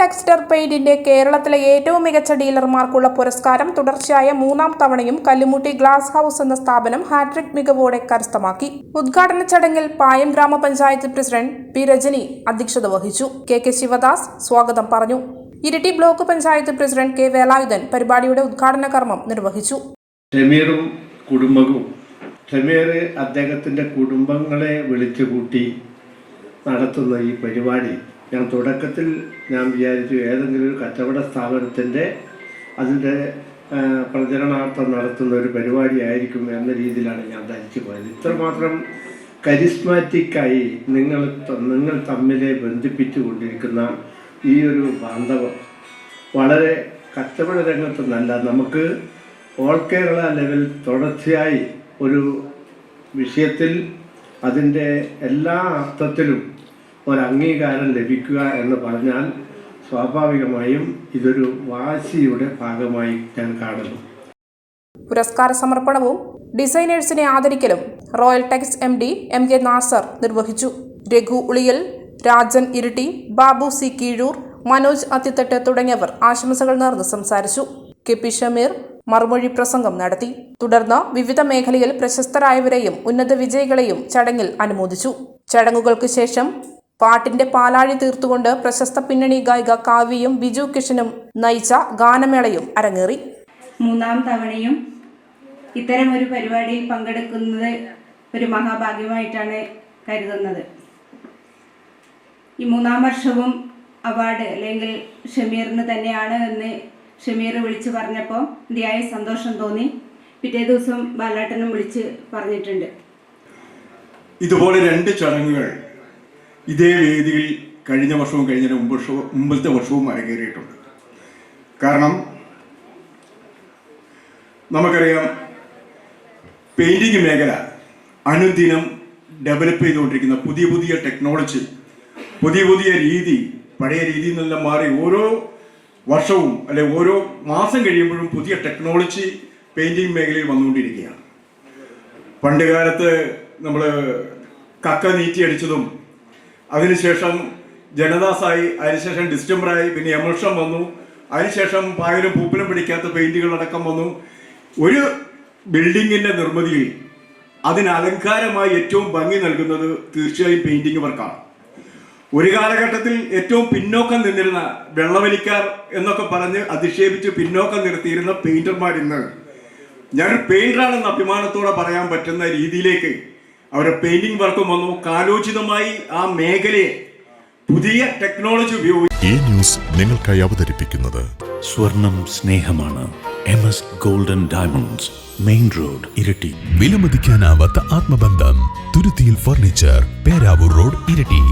Texture പെയിന്റിന്റെ കേരളത്തിലെ ഏറ്റവും മികച്ച ഡീലർമാർക്കുള്ള പുരസ്കാരം തുടർച്ചയായ മൂന്നാം തവണയും കല്ലുമുട്ടി ഗ്ലാസ് ഹൌസ് എന്ന സ്ഥാപനം ഹാട്രിക് മികവോടെ കരസ്ഥമാക്കി. ഉദ്ഘാടന ചടങ്ങിൽ പായം ഗ്രാമപഞ്ചായത്ത് പ്രസിഡന്റ് പി രജനി അധ്യക്ഷത വഹിച്ചു. കെ കെ ശിവദാസ് സ്വാഗതം പറഞ്ഞു. Iritty block panchayat president K Velayudhan പരിപാടിയുടെ ഉദ്ഘാടന കർമ്മം നിർവഹിച്ചു. ഷമീറും കുടുംബവും കുടുംബങ്ങളെ വിളിച്ചുകൂട്ടി നടത്തുന്ന ഈ പരിപാടി ഞാൻ തുടക്കത്തിൽ ഞാൻ വിചാരിച്ചു ഏതെങ്കിലും ഒരു കച്ചവട സ്ഥാപനത്തിന്റെ അതിന്റെ പ്രചരണാർത്ഥം നടത്തുന്ന ഒരു പരിപാടി ആയിരിക്കും എന്ന രീതിയിലാണ് ഞാൻ ധരിച്ചു പോയത്. ഇത്രമാത്രം കരിസ്മാറ്റിക്കായി നിങ്ങൾ നിങ്ങൾ തമ്മിലെ ബന്ധിപ്പിച്ചു കൊണ്ടിരിക്കുന്ന ഈ ഒരു ബാന്ധവം വളരെ കച്ചവട രംഗത്ത് നല്ല നമുക്ക് ഓൾ കേരള ലെവൽ തുടർച്ചയായി ഒരു വിഷയത്തിൽ അതിന്റെ എല്ലാ അർത്ഥത്തിലും ഒരു അംഗീകാരം ലഭിക്കുക എന്ന് പറഞ്ഞാൽ സ്വാഭാവികമായും ഇതൊരു വാശിയുടെ ഭാഗമായി ഞാൻ കാണുന്നു. പുരസ്കാര സമർപ്പണവും ഡിസൈനേഴ്സിനെ ആദരിക്കലും Royal Tex M D M K Nasar നിർവഹിച്ചു. രഘു ഉളിയൽ രാജൻ ഇരിട്ടി ബാബു സി കീഴൂർ മനോജ് അത്തിത്തട്ട് തുടങ്ങിയവർ ആശംസകൾ നേർന്ന് സംസാരിച്ചു. കെ പി ഷമീർ മറുമൊഴി പ്രസംഗം നടത്തി. തുടർന്ന് വിവിധ മേഖലയിൽ പ്രശസ്തരായവരെയും ഉന്നത വിജയികളെയും ചടങ്ങിൽ അനുമോദിച്ചു. ചടങ്ങുകൾക്ക് ശേഷം പാട്ടിന്റെ പാലാഴി തീർത്തുകൊണ്ട് പ്രശസ്ത പിന്നണി ഗായിക കാവ്യയും ബിജു കിഷനും നയിച്ച ഗാനമേളയും അരങ്ങേറി. മൂന്നാം തവണയും ഇത്തരം ഒരു പരിപാടിയിൽ പങ്കെടുക്കുന്നത് ഒരു മഹാഭാഗ്യമായിട്ടാണ് കരുതുന്നത്. ഈ മൂന്നാം വർഷവും അവാർഡ് അല്ലെങ്കിൽ ഷമീറിന് തന്നെയാണ് എന്ന് ഷമീർ വിളിച്ചു പറഞ്ഞപ്പോൾ അതിയായ സന്തോഷം തോന്നി. പിറ്റേ ദിവസം ബാലാട്ടനും വിളിച്ച് പറഞ്ഞിട്ടുണ്ട്. ഇതുപോലെ രണ്ട് ചടങ്ങുകൾ ഇതേ വേദിയിൽ കഴിഞ്ഞ വർഷവും കഴിഞ്ഞ മുമ്പ് വർഷവും മുമ്പത്തെ വർഷവും അരങ്ങേറിയിട്ടുണ്ട്. കാരണം നമുക്കറിയാം പെയിന്റിങ് മേഖല അനുദിനം ഡെവലപ്പ് ചെയ്തുകൊണ്ടിരിക്കുന്ന പുതിയ പുതിയ ടെക്നോളജി പുതിയ പുതിയ രീതി പഴയ രീതിയിൽ നിന്നെല്ലാം മാറി ഓരോ വർഷവും അല്ലെ ഓരോ മാസം കഴിയുമ്പോഴും പുതിയ ടെക്നോളജി പെയിന്റിങ് മേഖലയിൽ വന്നുകൊണ്ടിരിക്കുകയാണ്. പണ്ട് കാലത്ത് നമ്മൾ കക്ക നീറ്റി അടിച്ചതും അതിനുശേഷം ജനദാസായി അതിനുശേഷം ഡിസ്റ്റംബറായി പിന്നെ എമൽഷൻ വന്നു. അതിനുശേഷം പായലും പൂപ്പലും പിടിക്കാത്ത പെയിന്റുകൾ അടക്കം വന്നു. ഒരു ബിൽഡിങ്ങിന്റെ നിർമ്മിതിയിൽ അതിന് അലങ്കാരമായി ഏറ്റവും ഭംഗി നൽകുന്നത് തീർച്ചയായും പെയിന്റിംഗ് വർക്കാണ്. ഒരു കാലഘട്ടത്തിൽ ഏറ്റവും പിന്നോക്കം നിന്നിരുന്ന വെള്ളവലിക്കാർ എന്നൊക്കെ പറഞ്ഞ് അധിക്ഷേപിച്ച് പിന്നോക്കം നിർത്തിയിരുന്ന പെയിന്റർമാർ ഇന്ന് ഞാനൊരു പെയിന്ററാണെന്ന് അഭിമാനത്തോടെ പറയാൻ പറ്റുന്ന രീതിയിലേക്ക് അവരുടെ പെയിന്റിംഗ് വർക്കും വന്നു. കാലോചിതമായി ആ മേഖലയെ പുതിയ ടെക്നോളജി ഉപയോഗിച്ച് ഈ ന്യൂസ് നിങ്ങൾക്കായി അവതരിപ്പിക്കുന്നത് സ്വർണം സ്നേഹമാണ്. M S golden diamonds main road Iritty. വിലമതിക്കാനാവാത്ത ആത്മബന്ധം. തുരുത്തിയിൽ ഫർണിച്ചർ പേരാവൂർ റോഡ് ഇരട്ടി.